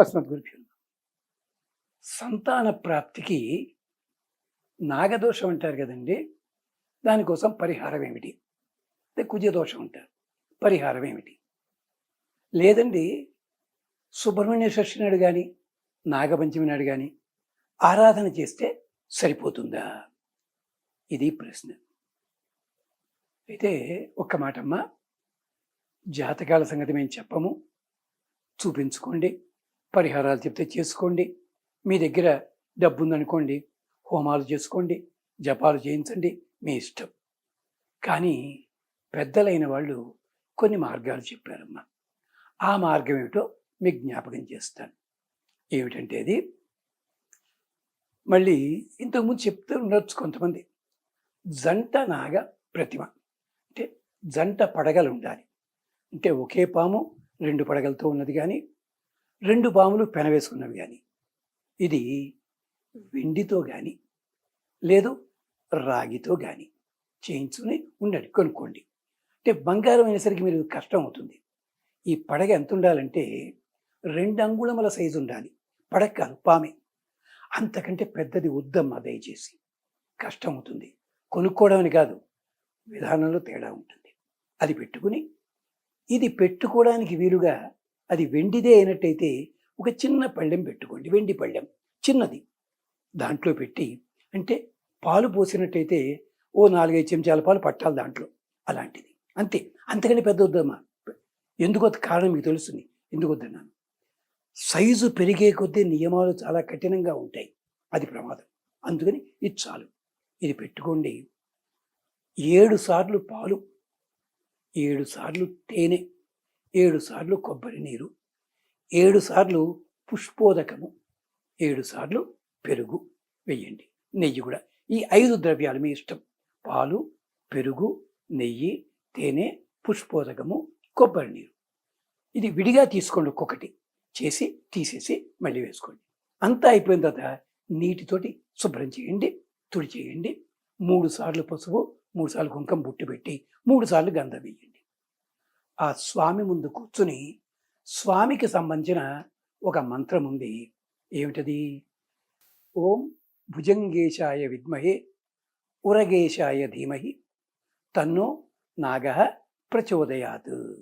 అస్మద్గురుభ్యం సంతాన ప్రాప్తికి నాగదోషం అంటారు కదండి దానికోసం పరిహారం ఏమిటి? అంటే కుజదోషం అంటారు పరిహారం ఏమిటి? లేదండి సుబ్రహ్మణ్య షష్ఠి నాడు కానీ నాగపంచమి నాడు కానీ ఆరాధన చేస్తే సరిపోతుందా? ఇది ప్రశ్న. అయితే ఒక్క మాటమ్మ జాతకాల సంగతి మేము చెప్పము చూపించుకోండి. పరిహారాలు చెప్తే చేసుకోండి. మీ దగ్గర డబ్బు ఉందనుకోండి హోమాలు చేసుకోండి జపాలు చేయించండి మీ ఇష్టం. కానీ పెద్దలైన వాళ్ళు కొన్ని మార్గాలు చెప్పారమ్మా. ఆ మార్గం ఏమిటో మీకు జ్ఞాపకం చేస్తాను. ఏమిటంటే అది మళ్ళీ ఇంతకుముందు చెప్తూ ఉండొచ్చు కొంతమంది. జంట నాగ ప్రతిమ. అంటే జంట పడగలు ఉండాలి. అంటే ఒకే పాము రెండు పడగలతో ఉన్నది కానీ రెండు పాములు పెనవేసుకున్నవి కానీ ఇది వెండితో కానీ లేదు రాగితో కానీ చేయించుకుని ఉండండి కొనుక్కోండి. అంటే బంగారం అయినసరికి మీరు కష్టం అవుతుంది ఈ పడగ ఎంత ఉండాలంటే రెండు అంగుళముల సైజు ఉండాలి. పడగ కాదు పామే. అంతకంటే పెద్దది వద్దమ్మా దయచేసి. కష్టం అవుతుంది కొనుక్కోవడం అని కాదు విధానంలో తేడా ఉంటుంది. అది పెట్టుకుని ఇది పెట్టుకోవడానికి వీలుగా అది వెండిదే అయినట్టయితే ఒక చిన్న పళ్ళెం పెట్టుకోండి. వెండి పళ్ళెం చిన్నది. దాంట్లో పెట్టి అంటే పాలు పోసినట్టయితే ఓ నాలుగైదు చెంచాల పాలు పట్టాలి దాంట్లో అలాంటిది. అంతే. అంతకని పెద్ద వద్దమ్మా. ఎందుకో కారణం మీకు తెలుస్తుంది. ఎందుకు వద్దన్నాను. సైజు పెరిగే కొద్దీ నియమాలు చాలా కఠినంగా ఉంటాయి. అది ప్రమాదం. అందుకని ఇది చాలు. ఇది పెట్టుకోండి. ఏడు సార్లు పాలు. ఏడు సార్లు తేనె. ఏడు సార్లు కొబ్బరి నీరు ఏడు సార్లు పుష్పోదకము ఏడు సార్లు పెరుగు వెయ్యండి నెయ్యి కూడా. ఈ ఐదు ద్రవ్యాలు మీ ఇష్టం. పాలు పెరుగు నెయ్యి తేనె పుష్పోదకము కొబ్బరి నీరు. ఇది విడిగా తీసుకోండి ఒక్కొక్కటి. చేసి తీసేసి మళ్ళీ వేసుకోండి. అంతా అయిపోయిన తర్వాత నీటితోటి శుభ్రం చేయండి తుడి చేయండి మూడు సార్లు పసుపు మూడు సార్లు కుంకం బుట్టు పెట్టి మూడు సార్లు గంధం వేయండి. ఆ స్వామి ముందు కూర్చుని స్వామికి సంబంధించిన ఒక మంత్రం ఉంది. ఏమిటది? ఓం భుజంగేశాయ విద్మహే ఉరగేశాయ ధీమహి తన్నో నాగ ప్రచోదయాత్.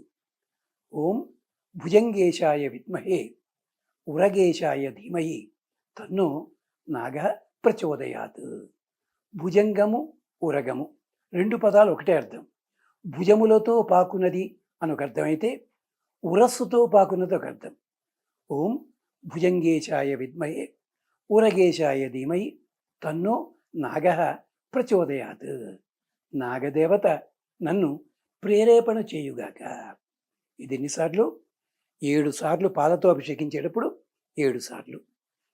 ఓం భుజంగేశాయ విద్మహే ఉరగేశాయ ధీమహి తన్నో నాగ ప్రచోదయాత్. భుజంగము ఉరగము రెండు పదాలు ఒకటే అర్థం. భుజములతో పాకున్నది అని ఒక అర్థమైతే ఉరస్సుతో పాకున్నది ఒక అర్థం. ఓం భుజంగేశాయ విద్మయే ఉరగేశాయ ధీమహి తన్నో నాగ ప్రచోదయాత్. నాగదేవత నన్ను ప్రేరేపణ చేయుగాక. ఇది ఎన్నిసార్లు ఏడు సార్లు పాలతో అభిషేకించేటప్పుడు ఏడు సార్లు.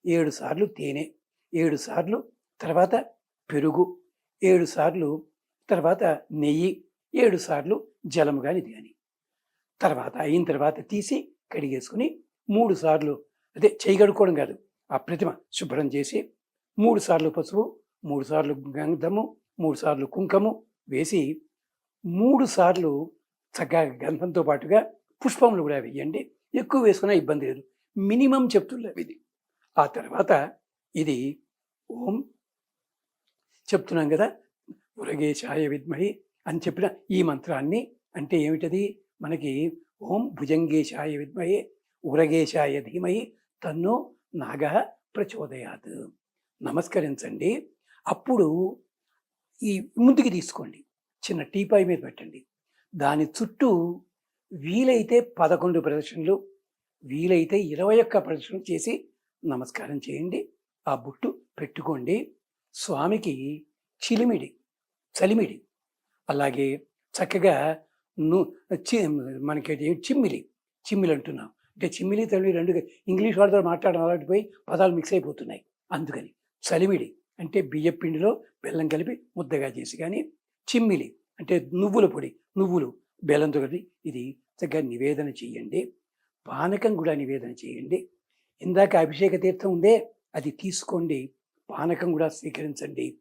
ఏడు సార్లు తేనె ఏడు సార్లు తర్వాత పెరుగు ఏడు సార్లు తర్వాత నెయ్యి ఏడు సార్లు జలము కానీ ఇది కానీ తర్వాత అయిన తర్వాత తీసి కడిగేసుకుని మూడు సార్లు అదే చేయి కడుక్కోవడం కాదు ఆ ప్రతిమ శుభ్రం చేసి మూడు సార్లు పసుపు మూడు సార్లు గంధము మూడు సార్లు కుంకము వేసి మూడు సార్లు చక్కగా గంధంతో పాటుగా పుష్పములు కూడా వేయండి. ఎక్కువ వేసుకున్నా ఇబ్బంది లేదు. మినిమం చెప్తున్నారు ఇది. ఆ తర్వాత ఇది ఓం చెప్తున్నాం కదా ఉరగేశాయ విద్మహి అని చెప్పిన ఈ మంత్రాన్ని అంటే ఏమిటది? మనకి ఓం భుజంగేశాయ విద్మహి ఉరగేశాయ ధీమహి తన్ను నాగ ప్రచోదయాత్. నమస్కరించండి. అప్పుడు ఈ ముందుకి తీసుకోండి. చిన్న టీపాయ్ మీద పెట్టండి. దాని చుట్టూ వీలైతే పదకొండు ప్రదర్శనలు వీలైతే ఇరవై ఒక్క ప్రదర్శనలు చేసి నమస్కారం చేయండి. ఆ బుట్టు పెట్టుకోండి. స్వామికి చిలిమిడి చలిమిడి అలాగే చక్కగా మనకి చిమ్మిలి. చిమ్మిలి అంటున్నాం. అంటే చిమ్మిలి తల్లి రెండు ఇంగ్లీష్ వాళ్ళతో మాట్లాడడం అలాంటి పోయి పదాలు మిక్స్ అయిపోతున్నాయి. అందుకని చలిమిడి అంటే బియ్యం పిండిలో బెల్లం కలిపి ముద్దగా చేసి కానీ చిమ్మిలి అంటే నువ్వుల పొడి నువ్వులు బెల్లంతో కలిపి ఇది చక్కగా నివేదన చేయండి. పానకం కూడా నివేదన చేయండి. ఇందాక అభిషేక తీర్థం ఉందే అది తీసుకోండి. పానకం కూడా స్వీకరించండి.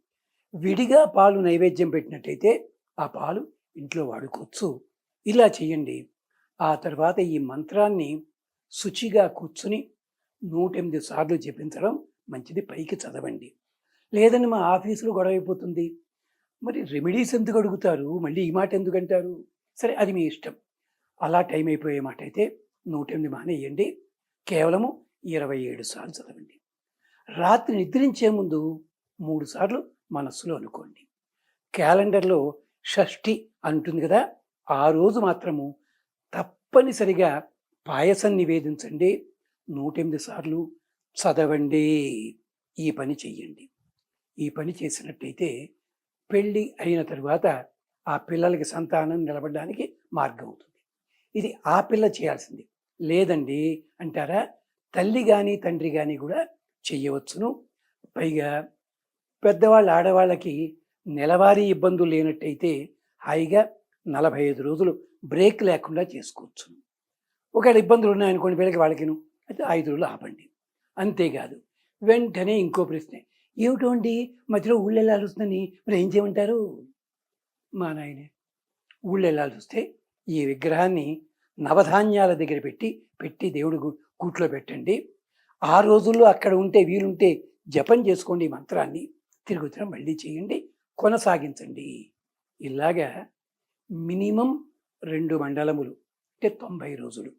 విడిగా పాలు నైవేద్యం పెట్టినట్టయితే ఆ పాలు ఇంట్లో వాడుకోవచ్చు. ఇలా చేయండి. ఆ తర్వాత ఈ మంత్రాన్ని శుచిగా కూర్చుని నూట ఎనిమిది సార్లు జపించడం మంచిది. పైకి చదవండి. లేదని మా ఆఫీసులో గొడవ అయిపోతుంది. మరి రెమెడీస్ ఎందుకు అడుగుతారు? మళ్ళీ ఈ మాట ఎందుకు అంటారు? సరే అది మీ ఇష్టం. అలా టైం అయిపోయే మాట అయితే నూట ఎనిమిది మానేయండి. కేవలము ఇరవై ఏడు సార్లు చదవండి. రాత్రి నిద్రించే ముందు మూడు సార్లు మనస్సులో అనుకోండి. క్యాలెండర్లో షష్ఠి అంటుంది కదా. ఆ రోజు మాత్రము తప్పనిసరిగా పాయసం నివేదించండి. నూట ఎనిమిది సార్లు చదవండి. ఈ పని చెయ్యండి. ఈ పని చేసినట్టయితే పెళ్ళి అయిన తరువాత ఆ పిల్లలకి సంతానం నిలబడడానికి మార్గం అవుతుంది. ఇది ఆ పిల్ల చేయాల్సింది. లేదండి అంటారా? తల్లి కానీ తండ్రి కానీ కూడా చెయ్యవచ్చును. పైగా పెద్దవాళ్ళ ఆడవాళ్ళకి నెలవారీ ఇబ్బందులు లేనట్టయితే హాయిగా నలభై ఐదు రోజులు బ్రేక్ లేకుండా చేసుకోవచ్చు. ఒకవేళ ఇబ్బందులు ఉన్నాయనుకోండి వీళ్ళకి వాళ్ళకిను అయితే ఐదు రోజులు ఆపండి. అంతేకాదు వెంటనే ఇంకో ప్రశ్న ఏమిటోండి? మధ్యలో ఊళ్ళు వెళ్ళాల్సి వస్తుందని మరి ఏం చేయమంటారు? మా నాయనే ఊళ్ళు వెళ్ళాల్సి వస్తే ఈ విగ్రహాన్ని నవధాన్యాల దగ్గర పెట్టి పెట్టి దేవుడు కూట్లో పెట్టండి. ఆ రోజుల్లో అక్కడ ఉంటే వీలుంటే జపం చేసుకోండి ఈ మంత్రాన్ని. తిరుగుతున్న మళ్ళీ చేయండి కొనసాగించండి. ఇలాగా మినిమం రెండు మండలములు అంటే తొంభై రోజులు.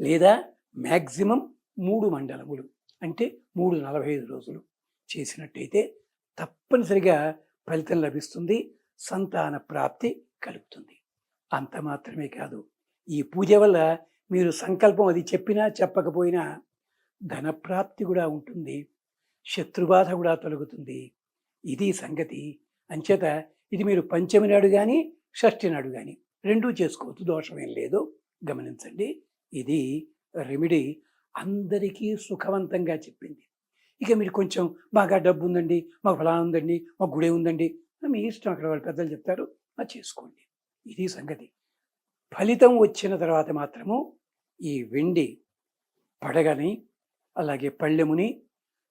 లేదా మ్యాక్సిమం మూడు మండలములు అంటే మూడు నలభై ఐదు రోజులు చేసినట్టయితే తప్పనిసరిగా ఫలితం లభిస్తుంది సంతాన ప్రాప్తి కలుగుతుంది. అంత మాత్రమే కాదు ఈ పూజ వల్ల మీరు సంకల్పం అది చెప్పినా చెప్పకపోయినా ధనప్రాప్తి కూడా ఉంటుంది శత్రుబాధ కూడా తొలగుతుంది. ఇది సంగతి. అంచేత ఇది మీరు పంచమి నాడు కానీ షష్ఠి నాడు కానీ రెండూ చేసుకోవచ్చు. దోషమేం లేదు. గమనించండి. ఇది రెమెడీ అందరికీ సుఖవంతంగా చెప్పింది. ఇక మీరు కొంచెం బాగా డబ్బు ఉందండి మాకు ఫలా ఉందండి మాకు గుడే ఉందండి మీ ఇష్టం అక్కడ వాళ్ళు పెద్దలు చెప్తారు. అది చేసుకోండి. ఇది సంగతి. ఫలితం వచ్చిన తర్వాత మాత్రము ఈ వెండి పడగని అలాగే పళ్ళెముని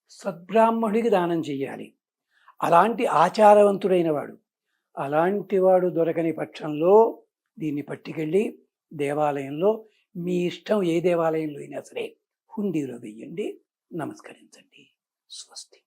సద్బ్రాహ్మణుడికి దానం చేయాలి. అలాంటి ఆచారవంతుడైన వాడు అలాంటి వాడు దొరకని పక్షంలో దీన్ని పట్టుకెళ్ళి దేవాలయంలో మీ ఇష్టం ఏ దేవాలయంలో అయినా సరే హుండీలో వెయ్యండి. నమస్కరించండి. స్వస్తి.